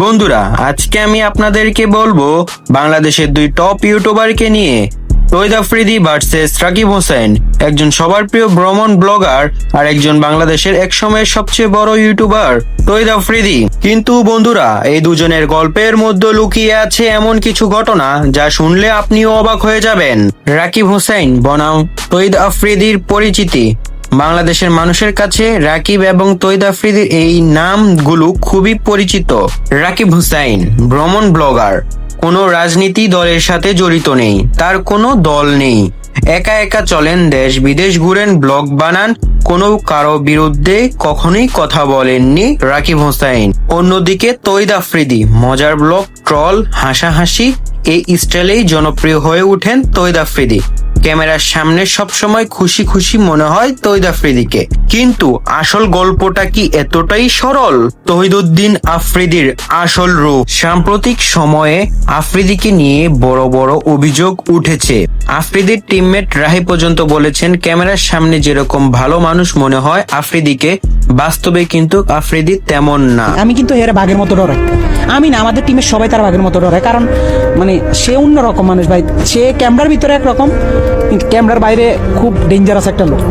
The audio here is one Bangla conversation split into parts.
বন্ধুরা, আজকে আমি আপনাদেরকে বলব বাংলাদেশের দুই টপ ইউটিউবারকে নিয়ে তৈদ আফ্রিদি ভার্সেস রাকিব হোসেন, একজন সবার প্রিয় ভ্রমণ ব্লগার আর একজন বাংলাদেশের এক সময়ের সবচেয়ে বড় ইউটিউবার তৈদ আফ্রিদি কিন্তু বন্ধুরা, এই দুজনের গল্পের মধ্যে লুকিয়ে আছে এমন কিছু ঘটনা যা শুনলে আপনিও অবাক হয়ে যাবেন। রাকিব হোসেন, বনাম তৈদ আফ্রিদির পরিচিতি। বাংলাদেশের মানুষের কাছে রাকিব এবং তৈদ আফ্রিদির এই নামগুলো খুবই পরিচিত। রাকিব হুসাইন, ভ্রমণ ব্লগার। কোনো রাজনীতি দলের সাথে জড়িত নেই, তার কোনো দল নেই। একা একা চলেন, দেশ বিদেশ ঘুরেন, ব্লগ বানান, কোনো কারও বিরুদ্ধে কখনোই কথা বলেননি রাকিব হোসাইন। অন্যদিকে তৈদ আফ্রিদি, মজার ব্লগ, ট্রল, হাসাহাসি, এই স্টাইলেই জনপ্রিয় হয়ে ওঠেন তৈদ আফ্রিদি। ক্যামেরার সামনে সবসময় খুশি খুশি মনে হয় তৈদ আফ্রিদিকে। কিন্তু আসল গল্পটা কি এতটাই সরল? তহিদুদ্দিন আফ্রিদির আসল রূপ। সাম্প্রতিক সময়ে আফ্রিদিকে নিয়ে বড় বড় অভিযোগ উঠেছে। আফ্রিদির টিমমেট রাহি পর্যন্ত বলেছেন, ক্যামেরার সামনে যেরকম ভালো মানুষ মনে হয় আফ্রিদিকে, বাস্তবে কিন্তু আফ্রিদি তেমন না। আমি কিন্তু হেরে বাঘের মতো ডরাই। আমি না, আমাদের টিমের সবাই তার বাঘের মতো ডরায়। কারণ মানে সে অন্যরকম মানুষ ভাই। সে ক্যামেরার ভিতরে একরকম ক্যামেরার বাইরে খুব ডেঞ্জারাস একটা লোক।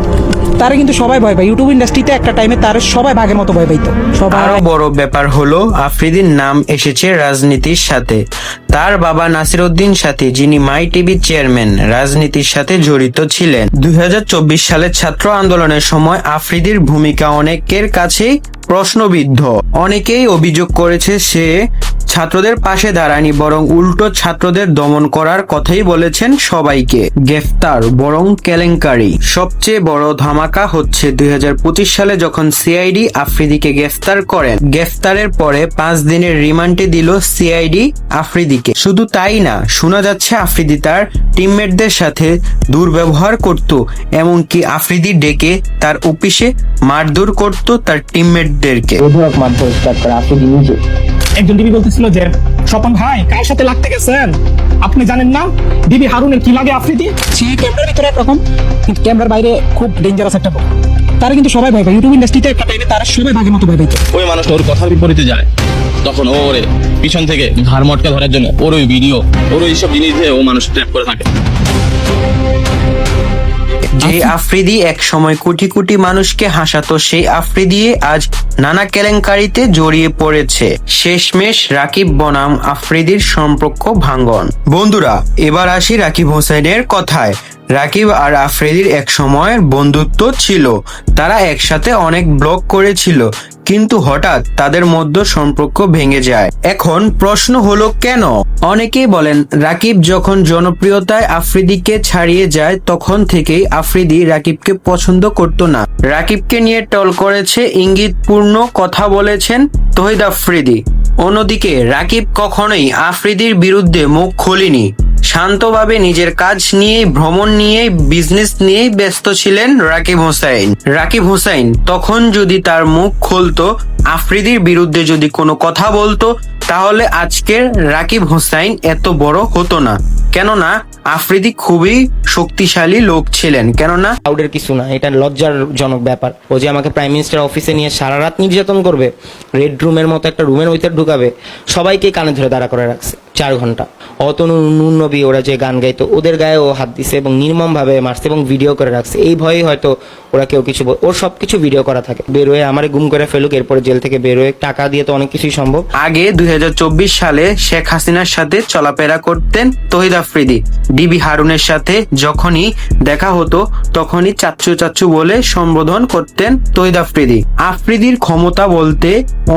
তারা কিন্তু সবাই ভয় পায়। ইউটিউব ইন্ডাস্ট্রিতে একটা টাইমে তার সবাই বাঘের মতো ভয় পাইতো। আরও বড় ব্যাপার হলো, আফ্রিদির নাম এসেছে রাজনীতির সাথে। তার বাবা নাসির উদ্দিন সাথী, যিনি মাই টিভি চেয়ারম্যান, রাজনীতির সাথে জড়িত ছিলেন। দুই হাজার চব্বিশ সালের ছাত্র আন্দোলনের সময় আফ্রিদির ভূমিকা অনেকের কাছেই প্রশ্নবিদ্ধ। অনেকেই অভিযোগ করেছে সে ছাত্রদের পাশে দাঁড়ায়নি, বরং উল্টো ছাত্রদের দমন করার কথাই বলেছেন সবাইকে। গ্রেফতার, বরং কেলেঙ্কারি। সবচেয়ে বড় ধামাকা হচ্ছে দুই হাজার পঁচিশ সালে যখন সিআইডি আফ্রিদিকে গ্রেফতার করেন। গ্রেফতারের পরে পাঁচ দিনের রিমান্ডে দিল সিআইডি আফ্রিদিকে। শুধু তাই না, শোনা যাচ্ছে আফ্রিদি তার টিমমেটদের সাথে দুর্ব্যবহার করত, এমনকি আফ্রিদি ডেকে তার অফিসে মারধর করত তার টিমমেটদেরকে। মারধর আফ্রিদি নিজে। একজন ডিবি বলতেছিল যে স্বপন ভাই কার সাথে লাগতে গেছেন? আপনি জানেন না? ডিবি হারুনের কি লাগে আফ্রিদি? সে ক্যামেরার ভিতরে একরকম। কিন্তু ক্যামেরার বাইরে খুব ডেঞ্জারাস একটা লোক তারা কিন্তু সবাই ভয় পায়। ইউটিউব ইন্ডাস্ট্রিতে একটা টাইমে তারা সবাই বাঘের মতো ভয় পাইতো ওই মানুষটা ওর কথার বিপরীতে যায়। তখন ওরে পিছন থেকে ঘাড় মটকা ধরার জন্য ওর ওই ভিডিও ওর ওই সব জিনিস দিয়ে ও মানুষ ট্র্যাপ করে থাকে। যে আফ্রিদি এক সময় কোটি কোটি মানুষকে হাসাতো সেই আফ্রিদি আজ নানা কেলেঙ্কারিতে জড়িয়ে পড়েছে। শেষমেশ রাকিব বনাম আফ্রিদির সম্পর্ক ভাঙ্গন বন্ধুরা এবার আসি রাকিব হোসেনের কথায়। রাকিব আর আফ্রিদির এক সময়ের বন্ধুত্ব ছিল। তারা একসাথে অনেক ব্লগ করেছিল। কিন্তু হঠাৎ তাদের মধ্যে সম্পর্ক ভেঙে যায়। এখন প্রশ্ন হলো কেন? অনেকেই বলেন, রাকিব যখন জনপ্রিয়তায় আফ্রিদিকে ছাড়িয়ে যায়, তখন থেকেই আফ্রিদি রাকিবকে পছন্দ করতো না। রাকিবকে নিয়ে টল করেছে, ইঙ্গিতপূর্ণ কথা বলেছেন তহিদ আফ্রিদি। অন্যদিকে, রাকিব কখনোই আফ্রিদির বিরুদ্ধে মুখ খোলেনি। শান্তভাবে নিজের কাজ নিয়ে, ভ্রমণ নিয়ে বিজনেস নিয়ে ব্যস্ত ছিলেন রাকিব হোসাইন। রাকিব হোসাইন তখন যদি তার মুখ খুলতো, আফ্রিদির বিরুদ্ধে যদি কোনো কথা বলতো, তাহলে আজকের রাকিব হোসাইন এত বড় হতো না। কেননা আফ্রিদি খুবই শক্তিশালী লোক ছিলেন কেননা প্রাউডের কিছু না এটা লজ্জারজনক ব্যাপার। ও যে আমাকে প্রাইম মিনিস্টার অফিসে নিয়ে সারা রাত নির্যাতন করবে রেড রুমের মতো একটা রুমের ভিতরে ঢুকাবে সবাইকে কানে ধরে দাঁড়া করে রাখছে চার ঘণ্টা। অতনু নবী ওরা যে গান গাইতো ওদের গায়ে ও হাত দিছে এবং নির্মমভাবে মারছে এবং ভিডিও করে রাখছে। এই ভয়েই হয়তো ওরা কেউ কিছু বল- ওর সব কিছু ভিডিও করা থাকে। বেরোয় আমারে গুম করে ফেলুক এরপরে জেল থেকে বেরোয় টাকা দিয়ে তো অনেক কিছুই সম্ভব। আগে দুই হাজার চব্বিশ সালে শেখ হাসিনার সাথে চলাফেরা করতেন তহিদ আফ্রিদি। ডিবি হারুনের সাথে যখনই দেখা হতো, তখনই চাচ্চু চাচ্চু বলে সম্বোধন করতেন তৈদ আফ্রিদি। আফ্রিদির ক্ষমতা বলতে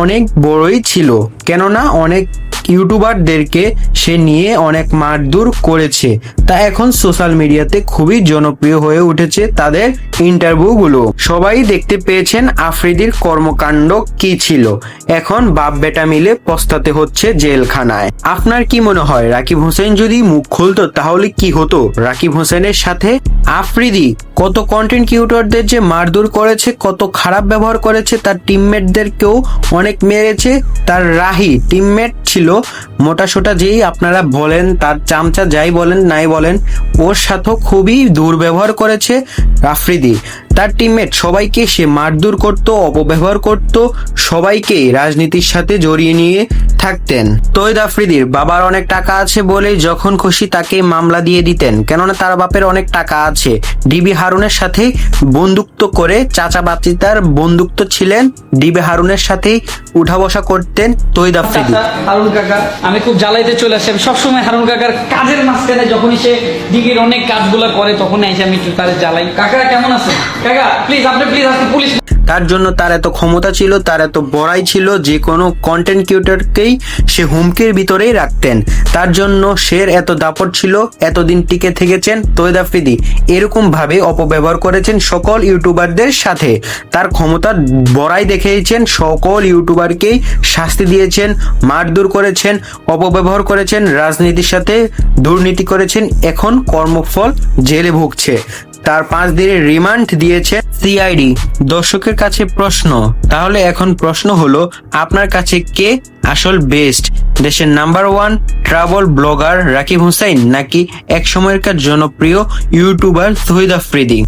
অনেক বড়ই ছিল, কেননা অনেক ইউটিউবারদেরকে সে নিয়ে অনেক মারধর করেছে। তা এখন সোশ্যাল মিডিয়াতে খুবই জনপ্রিয় হয়ে উঠেছে তাদের ইন্টারভিউগুলো। সবাই দেখতে পেয়েছেন আফ্রিদির কর্মকাণ্ড কি ছিল। এখন বাপ বেটা মিলে পস্তাতে হচ্ছে জেলখানায়। আপনার কি মনে হয়, রাকিব হোসেন যদি মুখ খুলতো তাহলে কি হতো? রাকিব হোসেনের সাথে আফ্রিদি কত কন্টেন্ট ক্রিয়েটরদের যে মারধর করেছে, কত খারাপ ব্যবহার করেছে, তার টিমমেটদেরকেও অনেক মেরেছে, তার রাহি টিমমেট ছিল। মোটা সোটা যেই আপনারা বলেন, তার চামচা যাই বলেন, নাই বলেন, ওর সাথেও খুবই দুর্ব্যবহার করেছে আফ্রিদি তার টিমমেট সবাইকে সে মারধর করত অপব্যবহার করত সবাইকে রাজনীতির সাথে জড়িয়ে নিয়ে থাকতেন। তৈদ আফ্রিদির বাবার অনেক টাকা আছে বলে যখন খুশি তাকে মামলা দিয়ে দিতেন। কেননা তার বাপের অনেক টাকা আছে। ডিবি হারুনের সাথে বন্ধুত্ব করে চাচা বাচ্চিতার বন্ধুত্ব ছিলেন। ডিবি হারুনের সাথেই উঠা বসা করতেন তৈদ আফ্রিদি। হারুন কাকা আমি খুব জ্বালাইতে চলে আসি। আমি সবসময় হারুন কাকার কাজের মাঝখানে যখনই সে দিঘির অনেক কাজগুলো করে তখনই এসে আমি একটু তার জ্বালাই। কাকা কেমন আছে তার জন্য তার এত ক্ষমতা ছিল, তার এত বড়াই ছিল, যে কোনো কন্টেন্ট ক্রিয়েটরকেই সে হুমকির ভিতরেই রাখতেন। তার জন্য শের এত দাপট ছিল, এতদিন টিকে থেকেছেন। তৈদ আফ্রিদি এরকম ভাবে অপব্যবহার করেছেন সকল ইউটিউবারদের সাথে। তার ক্ষমতার বড়াই দেখিয়েছেন, সকল ইউটিউবারকেই শাস্তি দিয়েছেন, মারধর করেছেন, অপব্যবহার করেছেন, রাজনীতির সাথে দুর্নীতি করেছেন। এখন কর্মফল জেলে ভুগছে। তার পাঁচ দিনের রিমান্ড দিয়েছে সিআইডি। দর্শকের কাছে প্রশ্ন, তাহলে এখন প্রশ্ন হলো, আপনার কাছে কে আসল বেস্ট? দেশের number one travel blogger Rakib Hussain নাকি এক সময়কার জনপ্রিয় ইউটিউবার শহীদ আফ্রিদি?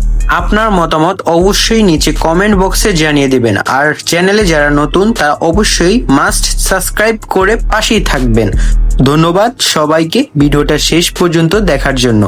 আপনার মতামত অবশ্যই নিচে কমেন্ট বক্সে জানিয়ে দেবেন, আর চ্যানেলে যারা নতুন, তারা অবশ্যই মাস্ট সাবস্ক্রাইব করে পাশেই থাকবেন। ধন্যবাদ সবাইকে, ভিডিওটা শেষ পর্যন্ত দেখার জন্য।